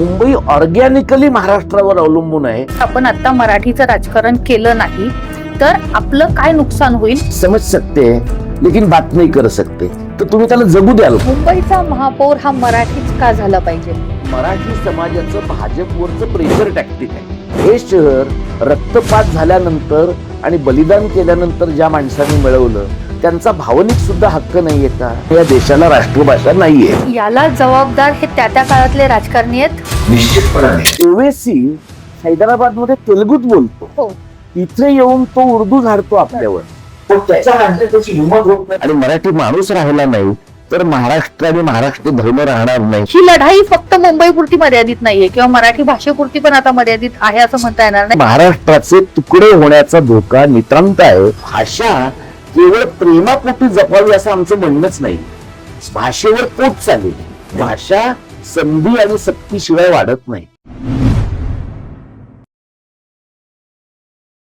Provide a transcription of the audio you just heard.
Mumbai organically महाराष्ट्रावर अवलंबून आहे. आपण आता मराठीचं राजकारण केलं नाही तर आपलं काय नुकसान होईल? समज सकते लेकिन बात नहीं कर सकते तर तुम्ही त्याला जगू द्याल. मुंबईचा महापौर हा मराठीच का झाला पाहिजे? मराठी समाजाचं भाजपवरचं प्रेशर टॅक्टिक आहे. हे शहर रक्तपात झाल्यानंतर आणि बलिदान केल्यानंतर ज्या माणसांनी मिळवलं त्यांचा भावनिक सुद्धा हक्क नाहीये का? या देशाला राष्ट्रभाषा नाहीये. याला जबाबदार हे त्या त्या काळातले राजकारणी आहेत? निश्चितपणे ओवेसी हैदराबादमध्ये तेलुगूत बोलतो. हो. इथे येऊन तो उर्दू झाडतो आपल्यावर. पण त्याच्या माणसाची त्याची हिंमत होत नाही. आणि मराठी माणूस राहिला नाही तर महाराष्ट्र आणि महाराष्ट्र धर्म राहणार नाही. ही लढाई फक्त मुंबईपुरती मर्यादित नाहीये किंवा मराठी भाषेपुरती पण आता मर्यादित आहे असं म्हणता येणार नाही. महाराष्ट्राचे तुकडे होण्याचा धोका नितांत आहे. भाषा केवळ प्रेमापोटी जपावी असं आमचं म्हणणंच नाही. भाषेवर पोट चालेल. भाषा संधी आणि सक्तीशिवाय वाढत नाही.